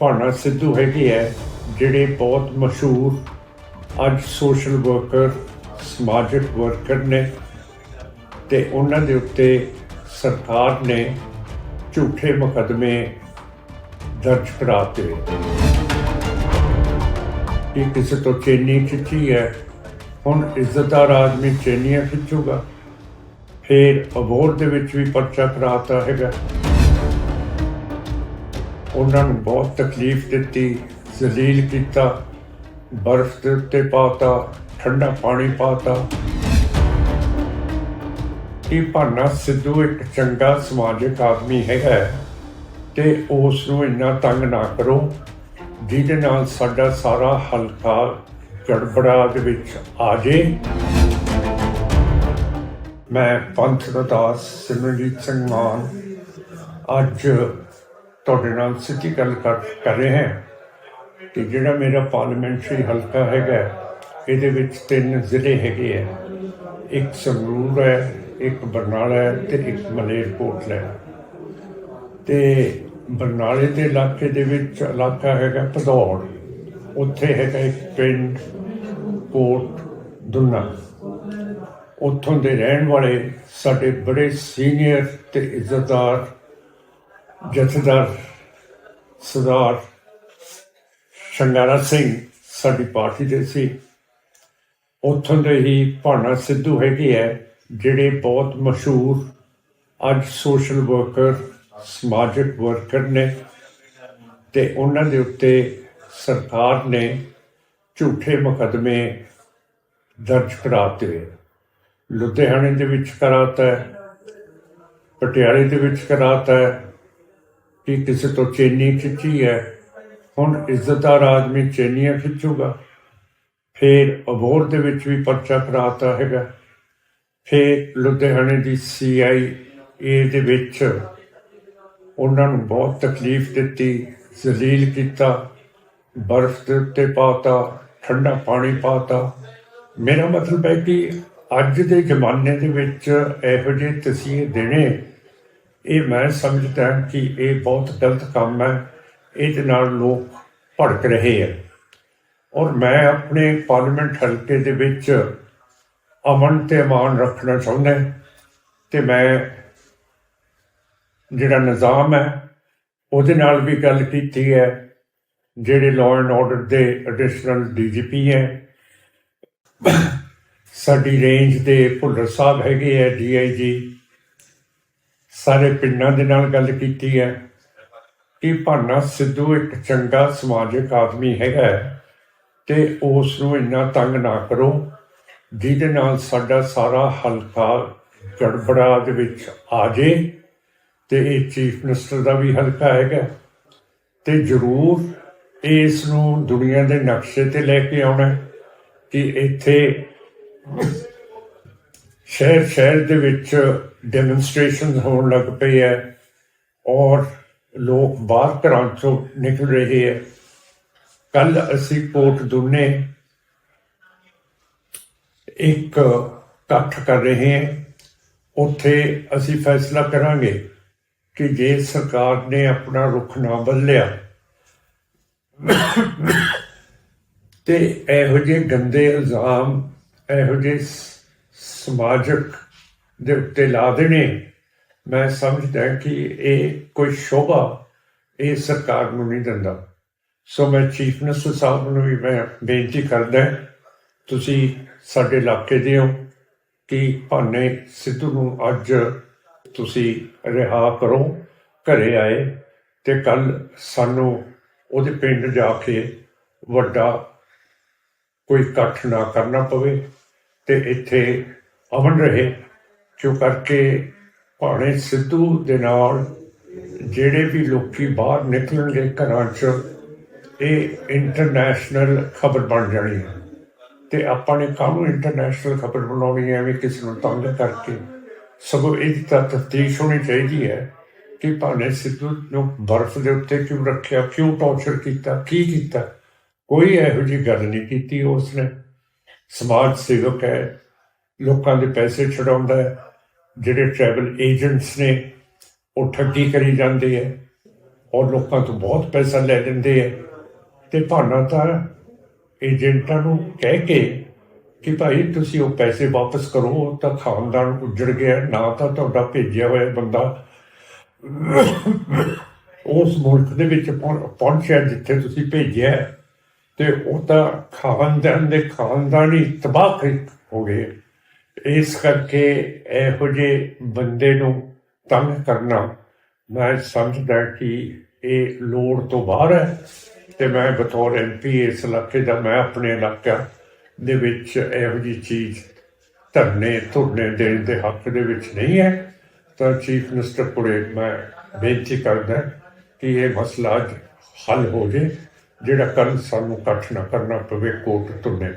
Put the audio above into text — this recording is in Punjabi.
ਭਾਣਾ ਸਿੱਧੂ ਹੈਗੇ ਹੈ ਜਿਹੜੇ ਬਹੁਤ ਮਸ਼ਹੂਰ ਅੱਜ ਸੋਸ਼ਲ ਵਰਕਰ ਸਮਾਜਿਕ ਵਰਕਰ ਨੇ ਤੇ ਉਹਨਾਂ ਦੇ ਉੱਤੇ ਸਰਕਾਰ ਨੇ ਝੂਠੇ ਮੁਕੱਦਮੇ ਦਰਜ ਕਰਾਤੇ ਇਹ ਕਿਸੇ ਤੋਂ ਚੇਨੀ ਖਿੱਚੀ ਹੈ, ਹੁਣ ਇੱਜ਼ਤਦਾਰ ਆਦਮੀ ਚੇਨੀਆਂ ਖਿੱਚੂਗਾ, ਫਿਰ ਅਬੋਰ ਦੇ ਵਿੱਚ ਵੀ ਪਰਚਾ ਕਰਾਤਾ ਹੈਗਾ। ਉਹਨਾਂ ਨੂੰ ਬਹੁਤ ਤਕਲੀਫ ਦਿੱਤੀ, ਜ਼ਲੀਲ ਕੀਤਾ, ਬਰਫ਼ ਦੇ ਉੱਤੇ ਪਾਤਾ, ਠੰਡਾ ਪਾਣੀ ਪਾਤਾ। ਇਹ ਭਾਨਾ ਸਿੱਧੂ ਇੱਕ ਚੰਗਾ ਸਮਾਜਿਕ ਆਦਮੀ ਹੈਗਾ ਹੈ ਤੇ ਉਸ ਨੂੰ ਇੰਨਾ ਤੰਗ ਨਾ ਕਰੋ, ਜਿਹਦੇ ਨਾਲ ਸਾਡਾ ਸਾਰਾ ਹਲਕਾ ਗੜਬੜਾ ਦੇ ਵਿੱਚ ਆ ਜੇ। ਮੈਂ ਪੰਥ ਦਾਸ ਸਿਮਰਜੀਤ ਸਿੰਘ ਮਾਨ ਅੱਜ ਤੁਹਾਡੇ ਨਾਲ ਸਿੱਧੀ ਗੱਲ ਕਰ ਕਰ ਰਹੇ ਹਾਂ ਕਿ ਜਿਹੜਾ ਮੇਰਾ ਪਾਰਲੀਮੈਂਟਰੀ ਹਲਕਾ ਹੈਗਾ, ਇਹਦੇ ਵਿੱਚ ਤਿੰਨ ਜ਼ਿਲ੍ਹੇ ਹੈਗੇ ਆ। ਇੱਕ ਸੰਗਰੂਰ ਹੈ, ਇੱਕ ਬਰਨਾਲਾ ਹੈ ਤੇ ਇੱਕ ਮਲੇਰਕੋਟਲਾ ਹੈ। ਤੇ ਬਰਨਾਲੇ ਦੇ ਇਲਾਕੇ ਦੇ ਵਿੱਚ ਇਲਾਕਾ ਹੈਗਾ ਭਦੌੜ, ਉੱਥੇ ਹੈਗਾ ਇੱਕ ਪਿੰਡ ਕੋਟ ਦੁੰਨਾ। ਉੱਥੋਂ ਦੇ ਰਹਿਣ ਵਾਲੇ ਸਾਡੇ ਬੜੇ ਸੀਨੀਅਰ ਤੇ ਇੱਜ਼ਤਦਾਰ ਜਥੇਦਾਰ ਸਰਦਾਰ ਸ਼ੰਗਾਰਾ ਸਿੰਘ ਸਾਡੀ ਪਾਰਟੀ ਦੇ ਸੀ। ਉੱਥੋਂ ਦੇ ਹੀ ਭਾਣਾ ਸਿੱਧੂ ਹੈਗੇ ਹੈ ਜਿਹੜੇ ਬਹੁਤ ਮਸ਼ਹੂਰ ਅੱਜ ਸੋਸ਼ਲ ਵਰਕਰ ਸਮਾਜਿਕ ਵਰਕਰ ਨੇ ਤੇ ਉਹਨਾਂ ਦੇ ਉੱਤੇ ਸਰਕਾਰ ਨੇ ਝੂਠੇ ਮੁਕੱਦਮੇ ਦਰਜ ਕਰਾਤੇ ਲੁਧਿਆਣੇ ਦੇ ਵਿੱਚ ਕਰਾਤਾ ਹੈ, ਪਟਿਆਲੇ ਦੇ ਵਿੱਚ ਕਰਾਤਾ ਹੈ ਕਿ ਕਿਸੇ ਤੋਂ ਚੇਨੀ ਖਿੱਚੀ ਹੈ। ਹੁਣ ਇੱਜ਼ਤਦਾਰ ਆਦਮੀ ਚੇਨੀਆਂ ਖਿੱਚੂਗਾ। ਫਿਰ ਅਬੋਰ ਦੇ ਵਿੱਚ ਵੀ ਪਰਚਾ ਕਰਾਤਾ ਹੈਗਾ। ਫਿਰ ਲੁਧਿਆਣੇ ਦੀ ਸੀਆਈ ਏ ਦੇ ਵਿੱਚ ਉਹਨਾਂ ਨੂੰ ਬਹੁਤ ਤਕਲੀਫ ਦਿੱਤੀ, ਜ਼ਲੀਲ ਕੀਤਾ, ਬਰਫ਼ ਦੇ ਉੱਤੇ ਪਾਤਾ, ਠੰਡਾ ਪਾਣੀ ਪਾਤਾ। ਮੇਰਾ ਮਤਲਬ ਹੈ ਕਿ ਅੱਜ ਦੇ ਜ਼ਮਾਨੇ ਦੇ ਵਿੱਚ ਇਹੋ ਜਿਹੇ ਤਸੀਹੇ ਦੇਣੇ ਇਹ ਮੈਂ ਸਮਝਦਾ ਕਿ ਇਹ ਬਹੁਤ ਗਲਤ ਕੰਮ ਹੈ। ਇਹਦੇ ਨਾਲ ਲੋਕ ਭੜਕ ਰਹੇ ਹੈ। ਔਰ ਮੈਂ ਆਪਣੇ ਪਾਰਲੀਮੈਂਟ ਹਲਕੇ ਦੇ ਵਿੱਚ ਅਮਨ ਤੇ ਅਮਾਨ ਰੱਖਣਾ ਚਾਹੁੰਦਾ ਤੇ ਮੈਂ ਜਿਹੜਾ ਨਿਜ਼ਾਮ ਹੈ, ਉਹਦੇ ਨਾਲ ਵੀ ਗੱਲ ਕੀਤੀ ਹੈ। ਜਿਹੜੇ ਲਾਅ ਐਂਡ ਆਰਡਰ ਦੇ ਐਡੀਸ਼ਨਲ ਡੀਜੀਪੀ ਹੈ, ਸਾਡੀ ਰੇਂਜ ਦੇ ਭੁੱਲਰ ਸਾਹਿਬ ਹੈਗੇ ਹੈ ਡੀਆਈਜੀ ਸਾਰੇ ਪਿੰਡਾਂ ਦੇ ਨਾਲ ਗੱਲ ਕੀਤੀ ਹੈ ਕਿ ਭਾਨਾ ਸਿੱਧੂ ਇੱਕ ਚੰਗਾ ਸਮਾਜਿਕ ਆਦਮੀ ਹੈਗਾ ਹੈ ਤੇ ਉਸ ਨੂੰ ਇੰਨਾ ਤੰਗ ਨਾ ਕਰੋ, ਜਿਹਦੇ ਨਾਲ ਸਾਡਾ ਸਾਰਾ ਹਲਕਾ ਗੜਬੜਾ ਦੇ ਵਿੱਚ ਆ ਜੇ ਤੇ ਇਹ ਚੀਫ ਮਿਨਿਸਟਰ ਦਾ ਵੀ ਹਲਕਾ ਹੈਗਾ। ਤੇ ਜ਼ਰੂਰ ਇਸ ਨੂੰ ਦੁਨੀਆ ਦੇ ਨਕਸ਼ੇ ਤੇ ਲੈ ਕੇ ਆਉਣਾ ਕਿ ਇੱਥੇ ਸ਼ਹਿਰ ਸ਼ਹਿਰ ਦੇ ਵਿੱਚ ਡੈਮੋਨਸਟ੍ਰੇਸ਼ਨ ਹੋਣ ਲੱਗ ਪਈ ਹੈ ਔਰ ਲੋਕ ਬਾਹਰ ਘਰਾਂ ਚੋਂ ਨਿਕਲ ਰਹੇ ਹੈ। ਕੱਲ ਅਸੀਂ ਕੋਟ ਦੁਨੇ ਇੱਕ ਇਕੱਠ ਕਰ ਰਹੇ ਹਾਂ। ਉੱਥੇ ਅਸੀਂ ਫੈਸਲਾ ਕਰਾਂਗੇ ਕਿ ਜੇ ਸਰਕਾਰ ਨੇ ਆਪਣਾ ਰੁਖ ਨਾ ਬਦਲਿਆ ਤੇ ਇਹੋ ਜਿਹੇ ਗੰਦੇ ਇਲਜ਼ਾਮ, ਇਹੋ ਜਿਹੇ ਸਮਾਜਿਕ ਦੇ ਉੱਤੇ ਲਾ ਦੇਣੇ। ਮੈਂ ਸਮਝਦਾ ਕਿ ਇਹ ਕੋਈ ਸ਼ੋਭਾ ਇਹ ਸਰਕਾਰ ਨੂੰ ਨਹੀਂ ਦਿੰਦਾ। ਸੋ ਮੈਂ ਚੀਫ ਮਿਨਿਸਟਰ ਸਾਹਿਬ ਨੂੰ ਵੀ ਮੈਂ ਬੇਨਤੀ ਕਰਦਾ ਤੁਸੀਂ ਸਾਡੇ ਇਲਾਕੇ ਦੇ ਹੋ ਕਿ ਭਾਨੇ ਸਿੱਧੂ ਨੂੰ ਅੱਜ ਤੁਸੀਂ ਰਿਹਾ ਕਰੋ, ਘਰੇ ਆਏ ਤੇ ਕੱਲ ਸਾਨੂੰ ਉਹਦੇ ਪਿੰਡ ਜਾ ਕੇ ਵੱਡਾ ਕੋਈ ਇਕੱਠ ਨਾ ਕਰਨਾ ਪਵੇ ਤੇ ਇੱਥੇ ਅਮਨ ਰਹੇ। ਕਿਉਂ ਕਰਕੇ ਭਾਣੇ ਸਿੱਧੂ ਦੇ ਨਾਲ ਜਿਹੜੇ ਵੀ ਲੋਕੀ ਬਾਹਰ ਨਿਕਲਣਗੇ ਘਰਾਂ 'ਚ, ਇਹ ਇੰਟਰਨੈਸ਼ਨਲ ਖਬਰ ਬਣ ਜਾਣੀ ਹੈ। ਤੇ ਆਪਾਂ ਨੇ ਕਾਹਨੂੰ ਇੰਟਰਨੈਸ਼ਨਲ ਖਬਰ ਬਣਾਉਣੀ ਹੈ? ਵੀ ਕਿਸੇ ਨੂੰ ਤੰਗ ਕਰਕੇ। ਸਗੋਂ ਇਹਦੀ ਤਾਂ ਤਫਤੀਸ਼ ਹੋਣੀ ਚਾਹੀਦੀ ਹੈ ਕਿ ਭਾਣੇ ਸਿੱਧੂ ਨੂੰ ਬਰਫ਼ ਦੇ ਉੱਤੇ ਕਿਉਂ ਰੱਖਿਆ, ਕਿਉਂ ਟੌਰਚਰ ਕੀਤਾ, ਕੀ ਕੀਤਾ? ਕੋਈ ਇਹੋ ਜਿਹੀ ਗੱਲ ਨਹੀਂ ਕੀਤੀ ਉਸਨੇ। ਸਮਾਜ ਸੇਵਕ ਹੈ ਲੋਕਾਂ ਦੇ ਪੈਸੇ ਛਡਾਉਂਦਾ ਹੈ, ਜਿਹੜੇ ਟਰੈਵਲ ਏਜੰਟਸ ਨੇ, ਉਹ ਠੱਗੀ ਕਰੀ ਜਾਂਦੇ ਹੈ ਔਰ ਲੋਕਾਂ ਤੋਂ ਬਹੁਤ ਪੈਸਾ ਲੈ ਲੈਂਦੇ ਆ ਤੇ ਭਾਨਾ ਤਾਂ ਏਜੰਟਾਂ ਨੂੰ ਕਹਿ ਕੇ ਕਿ ਭਾਈ ਤੁਸੀਂ ਉਹ ਪੈਸੇ ਵਾਪਸ ਕਰੋ ਤਾਂ ਖਾਨਦਾਨ ਉੱਜੜ ਗਿਆ, ਨਾ ਤਾਂ ਤੁਹਾਡਾ ਭੇਜਿਆ ਹੋਇਆ ਬੰਦਾ ਉਸ ਮੁਲਕ ਦੇ ਵਿੱਚ ਪਹੁੰ- ਪਹੁੰਚਿਆ ਜਿੱਥੇ ਤੁਸੀਂ ਭੇਜਿਆ ਤੇ ਉਹ ਤਾਂ ਖਾਨਦਾਨ ਦੇ ਖਾਨਦਾਨ ਹੀ ਤਬਾਹ ਹੋ ਗਏ ਇਸ ਕਰਕੇ ਇਹੋ ਜਿਹੇ ਬੰਦੇ ਨੂੰ ਤੰਗ ਕਰਨਾ, ਮੈਂ ਸਮਝਦਾ ਕਿ ਇਹ ਲੋੜ ਤੋਂ ਬਾਹਰ ਹੈ ਤੇ ਮੈਂ ਬਤੌਰ ਐਮਪੀ ਇਸ ਇਲਾਕੇ ਦਾ, ਮੈਂ ਆਪਣੇ ਇਲਾਕਾ ਦੇ ਵਿੱਚ ਇਹੋ ਜਿਹੀ ਚੀਜ਼ ਧਰਨੇ, ਧੁਰਨੇ ਦੇਣ ਦੇ ਹੱਕ ਦੇ ਵਿੱਚ ਨਹੀਂ ਹੈ। ਤਾਂ ਚੀਫ ਮਿਨਿਸਟਰ ਕੋਲੇ ਮੈਂ ਬੇਨਤੀ ਕਰਦਾ ਕਿ ਇਹ ਮਸਲਾ ਅੱਜ ਹੱਲ ਹੋ ਜੇ, ਜਿਹੜਾ ਕੱਲ ਸਾਨੂੰ ਇਕੱਠ ਨਾ ਕਰਨਾ ਪਵੇ, ਕੋਰਟ ਧੁਰਨੇ